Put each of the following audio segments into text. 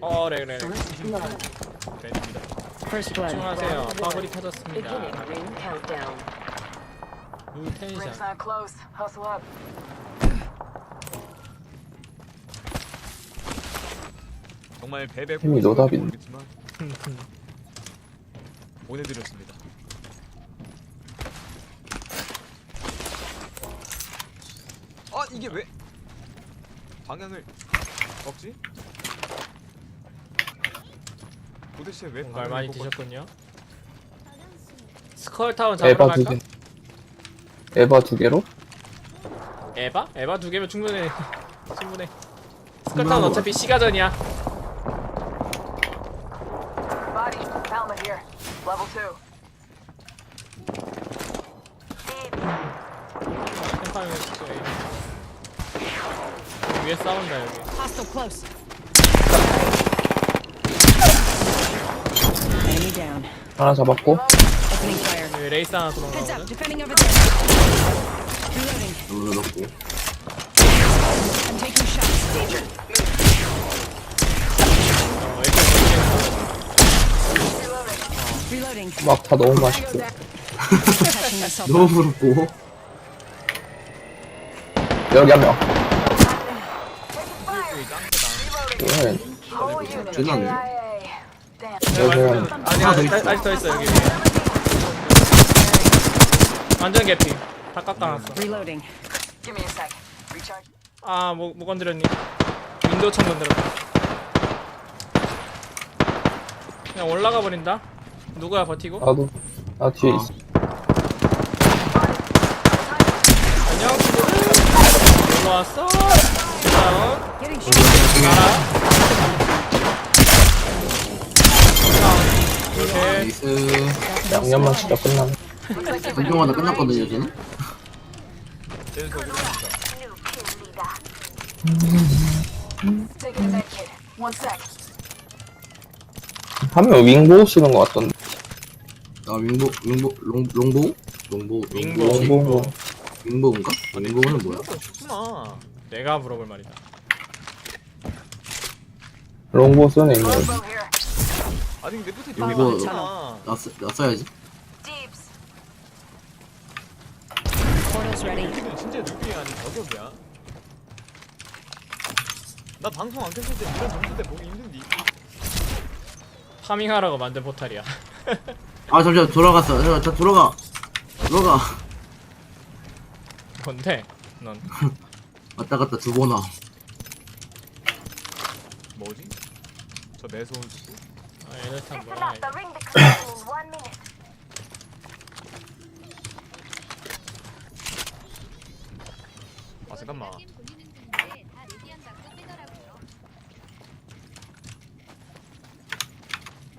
어 그래 First blood. 됩니다 First blood. 집중하세요 파벌이 터졌습니다 Beginning ring countdown. 룰 텐션 Ringside close. Hustle up. 정말 베베 힘이 노답이네. 모르겠지만 보내드렸습니다. 아 이게 왜 방향을 먹지? 도대체 왜 방향을 많이 드셨군요 스컬 타운 잡으러 에바 두 갈까? 개. 에바 두 개로? 에바? 에바 두 개면 충분해 충분해 스컬 타운 어차피 시가전이야 Body. Helmet here. Level two. 템파이어 진짜 위에 싸운다 여기 Hostile close. Enemy down. 하나 잡았고. 레이스 하나 Heads up. 들어오거든? Defending over there. Reloading. 눌러놓고. I'm taking shots. 어, 여기 Reloading. 막 다 너무 맛있고. Catching myself 너무. 부럽고 여기 한 명. 여기 짱크다. 그래. Whole unit. 끝났네. KIA. Damn. 여기 한 더 아직 있어. 아직 더 있어 여기 완전 개피 다 깎아놨어 Reloading. Give me a sec. Recharge. 아 뭐 뭐 건드렸니? 윈도우 창 건드렸다 그냥 올라가 버린다 누구야 버티고? 나도. 나 뒤에 어. 있어. 안녕 올라왔어 Getting shot. 가라 다운 이렇게 나이스 양념만 진짜 끝나네. 운동하다 끝났거든요 저는 쟤는 저기로 진짜. Taking a med kit. One sec. 한명 윙보 쓰는 것 같던데. 아 윙보 윙보 롱 롱보 롱보 윙보 윙보. 윙보인가 윙보는 뭐야. 내가 물어볼 말이다 롱보 쓰는 here. 아니 근데 끝에 윙보 여기 있잖아. 나, 쓰, 나 써야지 Deeps. Portal's ready. 이건 진짜 누구야 아니 저격이야. 나 방송 안 켰을 때 이런 점수 때 보기 힘든디. 파밍하라고 만든 포탈이야 아 잠시만 돌아갔어 잠시만 자 돌아가 돌아가 뭔데? 넌 왔다 갔다 두 번아 뭐지? 저 매서운 수 수? 아, 뭐야 ring in one minute. 아 잠깐만.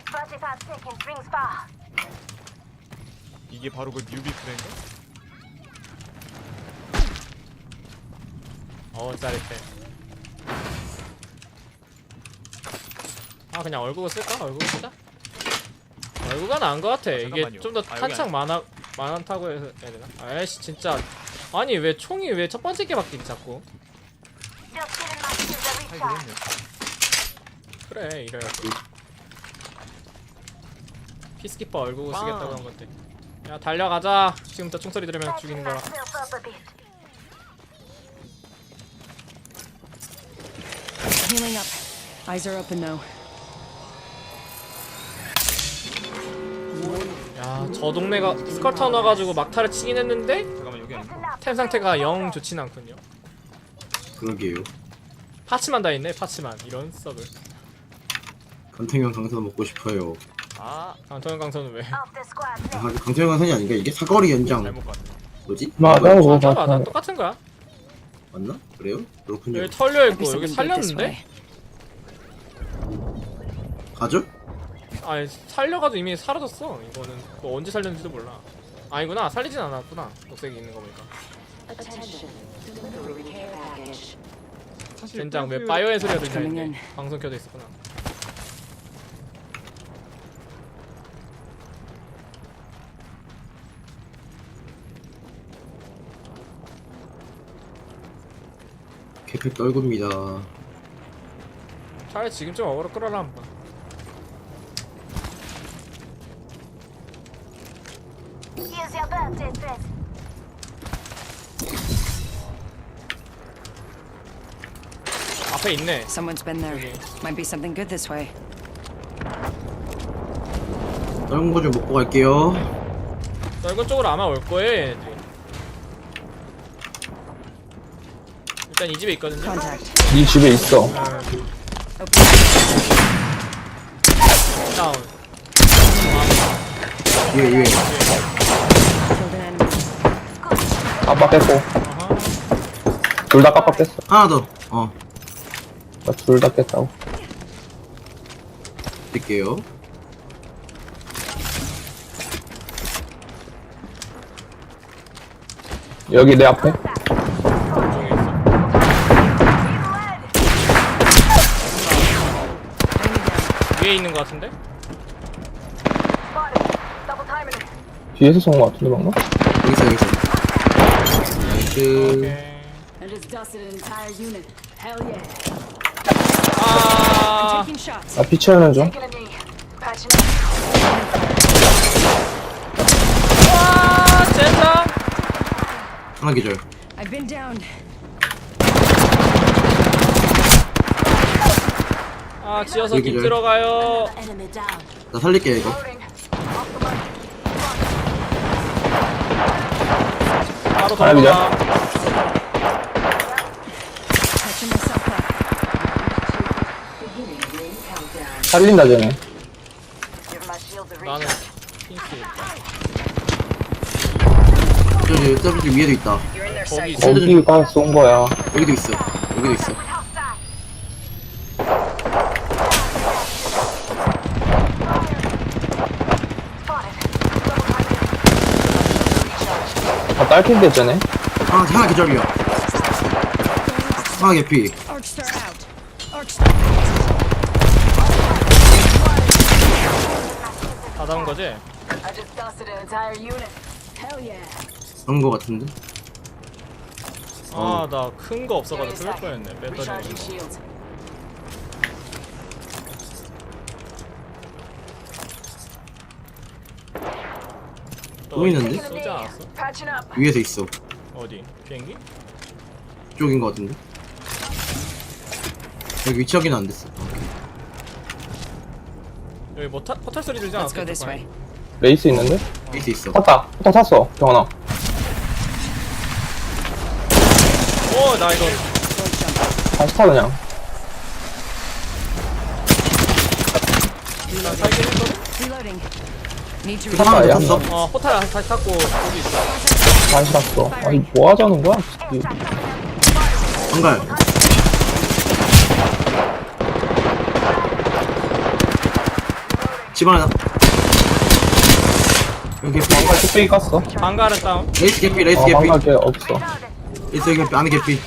Forty-five seconds. Rings far. 이게 바로 그 뉴비 프레인가? 어우 짜릿해 아 그냥 얼굴 쓸까? 얼굴 쓰자 얼굴가 나은 것 같아 이게 잠깐만요. 좀 더 아, 여기 탄창 많아 많다고 해서 해야 되나? 아이씨 진짜 아니 왜 총이 왜 첫 번째 게 바뀌지 자꾸 Just giving my shields a 하긴 recharge. 했네. 그래 이래야지 피스키퍼 얼굴 빵. 쓰겠다고 한 건데 야 달려가자 지금부터 총소리 들으면 죽이는 거라 myself up a bit. Healing up. Eyes are open though. 야저 동네가 스컬터 넣어가지고 막타를 치긴 했는데 잠깐만 여기? 템 상태가 영 좋진 않군요. 그러게요. 파츠만 다 있네 파츠만. 이런 썩을 강태경 강선 먹고 싶어요. 아. 강통현 강선은 왜. 아, 강태경 강선이 아닌가? 이게 사거리 연장. 잘못. 뭐지? 맞아, 그거 맞아 같아. 맞아 똑같은 거야. 맞나? 그래요? 그렇군요. 여기 털려 있고 Maybe 여기 살렸는데. 가죠 아니 살려가지고 이미 사라졌어. 이거는 뭐 언제 살렸는지도 몰라. 아니구나. 살리진 않았구나. 녹색이 있는 거 보니까. 사실 젠장 왜 그- 바이오의 소리가 들리냐 했네. 방송 켜져 있었구나. 개패 떨굽니다. 차라리 지금 좀 어그로 끌어라 한번 Here's your birthday present. 앞에 있네 Someone's been there. Might be something good this way. 다른 거좀 먹고 갈게요. 널건 쪽으로 아마 올 거예요 얘네들이 일단 이 집에 있거든요 Contact. 네 집에 있어. 다운 위에 위에. 깜빡했고. 어허 둘다 깜빡했어. 하나 더. 어. 둘 다 깼다고. 드릴게요. 여기 내 앞에. 위에 있는 거 같은데? Double timing. 뒤에서 쏜거 같은데 방금? 여기 있어 여기 있어. 나이스. 오케이 I just dusted an entire unit. Hell yeah. 아 Taking shots. 나 피치하는 중. Taking a knee. Patching up. 와, 젠장! 하나 기절. I've been downed. 아, 지어서 여기, 여기. 들어가요. Enemy down. 나 살릴게 이거. Loading. 바로 하나 들어가. Catching myself up. 살린다 쟤네. Give my shields a 나는 recharge. 핑크. 저기 저기 위에도 있다. You're in their 거기 sight. 있어. 어디 가 쏜 거야. 여기도 있어. 여기도 있어. With hostile. Spotted. Double timing it. Recharge. 아 딸핀데 쟤네. 하나 하나 기절이야. 하나 개피. Arcstar out. Arcstar. 다 잡은 거지? I just dusted an entire unit. Hell yeah. 그런 거 같은데. 아, 나 큰 거 없어가지고 sec. 뻔했네. 배터리. Recharging shields. 쏘지 않았어? Up. 위에서 있어. 어디? 비행기? 쪽인 거 같은데. 여기 위치 확인 안 됐어. 여기 뭐 타, 포탈 소리 들지 Let's 않았어? go this way. 레이스 있는데? 위에서 있어. 탔다. 포타 탔어. 경원아. 오, 나 이거 다시 타 그냥. 나 살긴 했거든? Reloading. 그. 더 야. 탔어. 어, 포탈 다시 탔고, 여기 있어. 다시 탔어. 아니 뭐 하자는 거야? 이- 안갈. 집 하나. 여기 개피. 방금 뚝배기 깠어. 방갈은 다운. 레이스 개피. 레이스 어 개피. 방금 걔 없어. 레이스 개피. 안에 개피.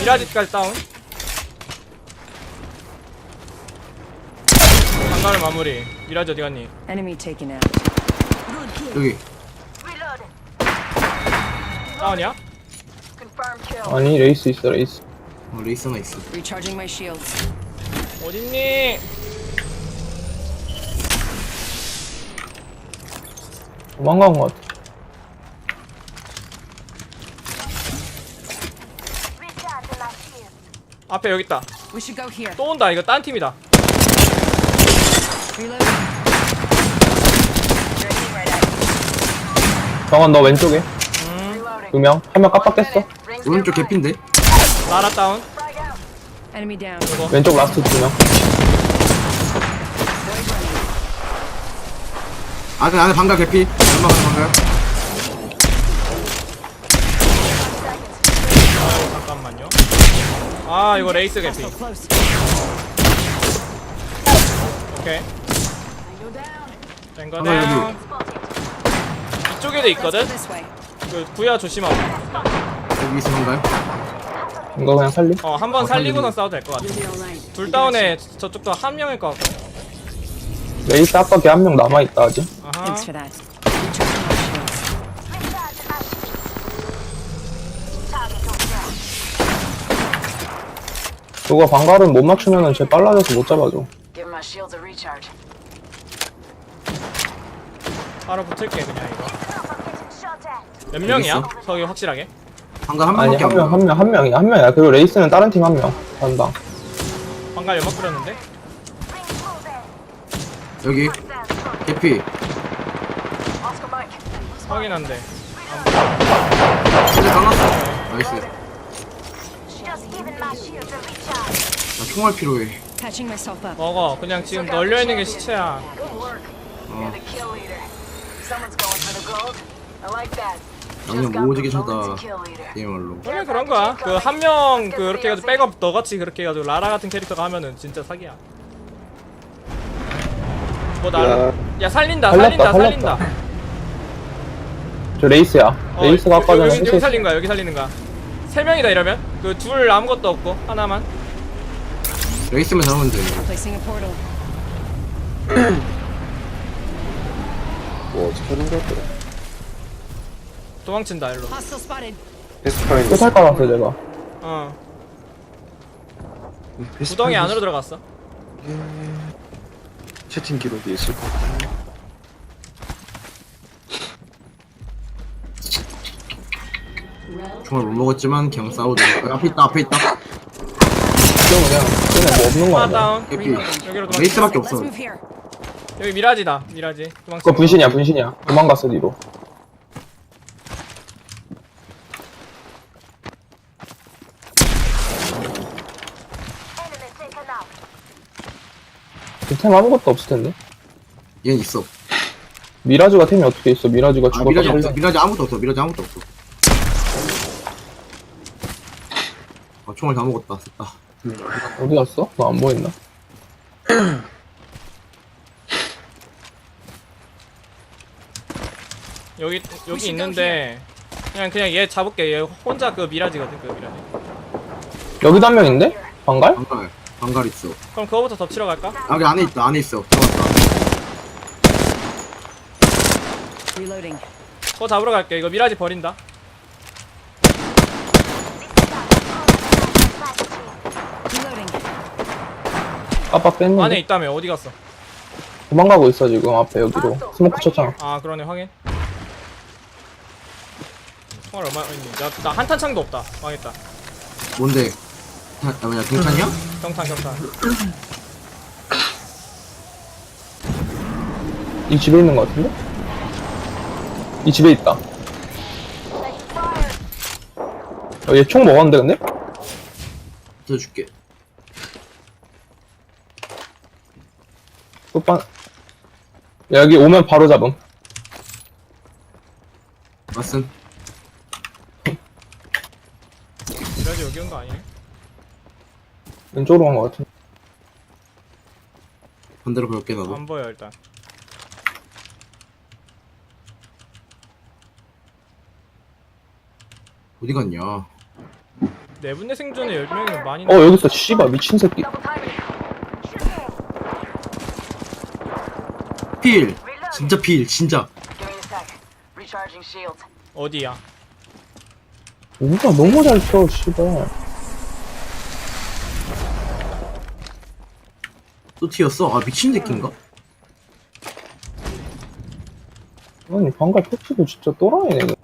미라지까지 다운. 방갈을 마무리. 미라지 어디 갔니? Enemy taken out. 여기. Reloading. 다운이야? Confirmed kill. 아니 레이스 있어 레이스. 어, 레이스 하나 있어. Recharging my shields. 어딨니? 도망간 거 같아. Recharging my shield. 앞에 여기 있다. We should go here. 또 온다. 이거 딴 팀이다. 경원 너 왼쪽에 you. Reloading. 두 명. 한 명 깜빡했어. 오른쪽. 개피인데. 나라 다운. Enemy down. 왼쪽 라스트 두 명. 안에 안에 방갈 개피. 얼마 방갈. 잠깐만요. 아, 이거 레이스 개피. So close. 오케이. 땡거 하나 여기. 이쪽에도 있거든? This way. 그 구야 조심하고. 여기 방갈. 이거 그냥 살리. 어, 한번 어, 살리고선 살리고. 싸워도 될 것 같아. 둘 다운에 저쪽도 한 명일 것 같고. 레이스 걔한명 남아 있다 아직. 아하. Thanks for that. Recharging my shields. 그거 방갈은 못 맞추면은 쟤 빨라져서 못 잡아줘. Give my shields a recharge. 바로 붙을게 그냥 이거. 몇 명이야? 저기 확실하게 방금 한 아니, 명밖에 한 안 명, 한 명, 한 명이야. 한 명이야. 그리고 레이스는 다른 팀 한 명. 단당. 방갈 연막 뿌렸는데. 여기. 개피. 확인한데 근데 강났어 나이스. 나 총알 필요해 Patching myself up. 먹어 그냥 지금 널려있는 게 시체야 Good work. 어 You're the kill leader. Someone's going for the gold. I like that. 양념 오지게 leader. 게임말로. 원래 그런 거야. 그 한 명 그렇게 해가지고 백업 너같이 그렇게 해가지고 라라 같은 캐릭터가 하면은 진짜 사기야. 뭐 나를 야 살린다 살렸다, 살린다 살렸다. 살린다. 저 레이스야. 어, 레이스가 아까 전에 여기, 여기 살린 거야 여기 살리는 거야. 세 명이다 이러면? 그 둘 아무것도 없고 하나만. 여기 있으면 잡으면 돼. Placing a portal. 뭐 어떻게 하는 거야? 도망친다 일로. 패스파인더 또 살까 봤어, 내가. 어 구덩이 안으로 들어갔어 채팅 기록이 있을 것 같아. 총알 못 먹었지만 그냥 싸우자 앞에 있다 앞에 있다 이거 그냥, 그냥 뭐 없는 거 하나 아니야? 다운 여기로 도망 레이스밖에 Let's 없어. 여기 미라지다 미라지 도망친 그거 거. 분신이야, 분신이야. 도망갔어, 뒤로. Enemy taken out. 그 템 아무것도 없을 텐데. 얘는 있어 미라즈가 템이 어떻게 있어? 미라즈가 아 죽었다 미라지 없어 살려. 미라지 아무것도 없어 미라지 아무것도 없어 아 총알 다 먹었다 됐다 어디 갔어? 너안 보였나? 여기 여기 있는데 그냥 그냥 얘 잡을게 얘 혼자 그 미라지거든 그 미라지 여기도 한 명인데? 방갈? 방갈 방갈 있어 그럼 그거부터 덮치러 갈까? 아, 여기 안에 있다 안에 있어 들어갔다 Reloading. 그거 잡으러 갈게 이거 미라지 버린다 Reloading. 깜빡 뺐는데. 안에 있다며 어디 갔어? 도망가고 있어, 지금 앞에 여기로. 스모크 쳤잖아. 아 그러네 확인 총알 얼마 있니? 나 나 한탄 창도 없다 망했다 뭔데 아, 아 뭐냐 동찬이야? 경탄 경탄 이 집에 있는 거 같은데? 이 집에 있다. 어, 얘 총 먹었는데, 근데? 들어줄게 끝반. 야, 여기 오면 바로 잡음. 맞음 미라지 여기 온 거 아니네? 왼쪽으로 간거 같은데. 반대로 볼게 나도 안 보여 일단 어디 갔냐 내분내 생존에 10명이면 많이 어, 여기 있어. 씨발, 미친 새끼. 필 진짜 필 진짜. 어디야? 우리가 너무 잘 쳐, 씨발. 또 튀었어? 아 미친 새끼인가? 아니, 방갈 패치도 진짜 또라이네.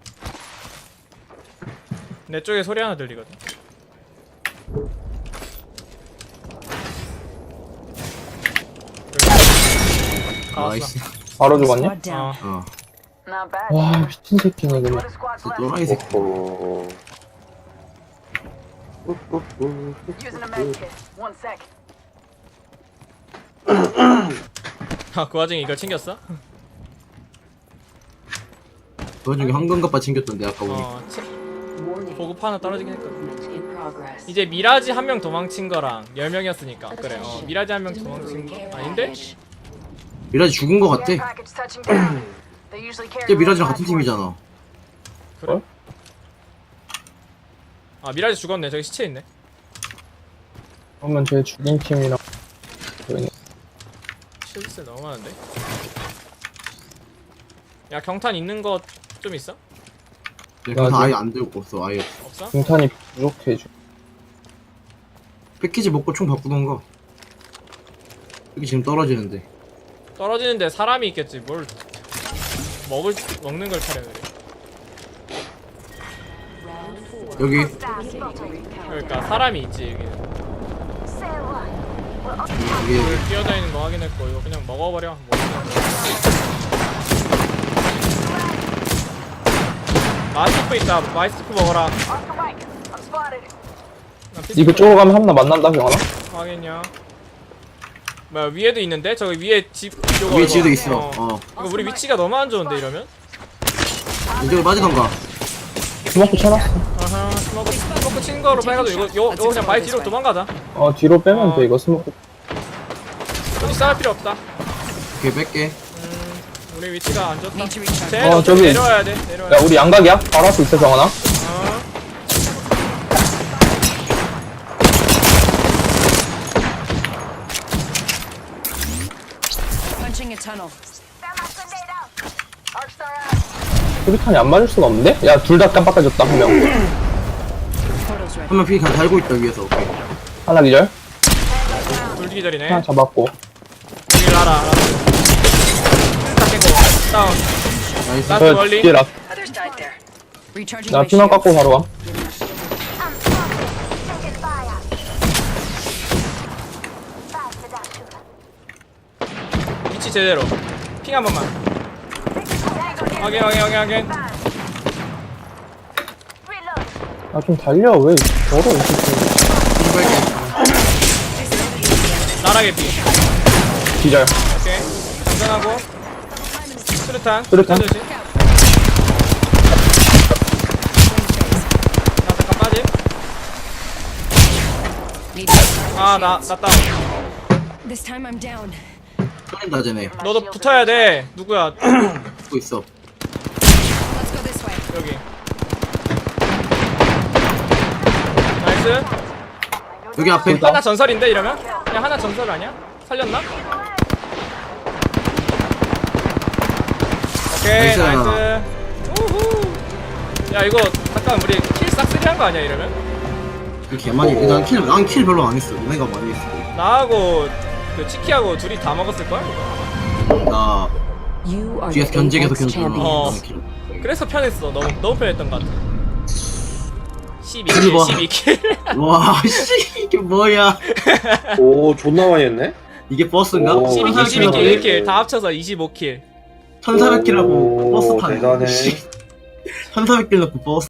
내 쪽에 소리 하나 들리거든 나이스 바로 죽었냐? Squad down. 어 어 Not bad. 와, 미친 새끼네, 그냥. Squads 진짜 left? 또라이 새끼 어. Using a med kit. One sec. 아, 그 와중에 이걸 챙겼어? 그 와중에 황금갑바 챙겼던데 아까 보니 어, 치... 보급 하나 떨어지긴 했거든. 이제 미라지 한 명 도망친 거랑 10명이었으니까. 그래, 어, 미라지 한 명 도망친 거? 아닌데? 미라지 죽은 거 같아 얘 미라지랑 같은. 팀이잖아 그래? 아, 미라지 죽었네. 저기 시체 있네. 그러면 쟤 죽인 팀이랑. 실수 너무 많은데? 야, 경탄 있는 거 좀 있어? 내가 맞아. 아예 안 들고 없어 아예 없어? 중탄이 부족해, 주 패키지 먹고 총 바꾸던가. 여기 지금 떨어지는데. 떨어지는데 사람이 있겠지 뭘 먹을 먹는 걸 타려 그래 여기 그러니까 사람이 있지 여기는? 여기 여기 뛰어다니는 거 확인했고 이거 그냥 먹어버려 먹으면 마스티프 있다 마스티프 먹어라. 나 피스톨 그쪽으로 가면 한나 만난다 경환아 확인요 뭐야 위에도 있는데 저기 위에 집 요거 위에 이거. 집도 있어. 어. 어. 이거 우리 위치가 너무 안 좋은데 이러면 이쪽으로 빠지던가. 스모크 쳐놨어 스모크 친 거로 빼가지고 이거 요, 이거 그냥 바위 뒤로 도망가자 어 뒤로 빼면 돼 이거 스모크 여기 싸울 필요 없다 오케이 뺄게. 음 우리 위치가 안 좋다. 쟤 어, 저기. 내려와야 돼 내려와야 야돼 우리 양각이야? 바로 앞에 있어 경환아 어. Punching a tunnel. 수류탄이 안 맞을 수가 없는데? 야 둘 다 깜빡해졌다 한명. 한명피 달고 있다 위에서. 오케이. 하나 기절 둘 기절이네 하나 잡았고 라라 다 깨고 다운 나이스. 저 멀리 뒤에 라 Others died there. Recharging 나 my 피만 shield. 깎고 바로 adaptation. 위치 제대로 핑 한 번만 확인 확인 확인 확인 아 좀 달려 왜 저러 이렇게. 나라 개피 기절 오케이 장전하고 수류탄 수류탄. 조심 나 잠깐 빠짐 Need to recharge my 아나 shields. 나 다운 This time I'm down. 쟤네. 너도 붙어야 돼 누구야 붙고 있어. Let's go this way. 여기 나이스 여기 앞에. 하나 전설인데 이러면? 그냥 하나 전설 아니야? 살렸나? 오케이 나이스. 나이스 우후 야 이거 잠깐 우리 킬 싹쓸이 한 거 아니야 이러면? 이렇게 많이. 난킬 난킬 별로 안 했어. 너네가 많이 했어. 나하고 그 치키하고 둘이 다 먹었을걸? 나 You are 뒤에서 견제 계속 견제. 어. 그래서 편했어 너무 너무 편했던 것 같아 12킬 실버. 12킬 와, 씨, 이게 뭐야? 오 존나 많이 했네 이게 버스인가? 오, 12킬 아, 12킬 그러네. 1킬 다 합쳐서 25킬 1400킬하고 오, 버스 타네. 대단해. 1400킬 넣고 버스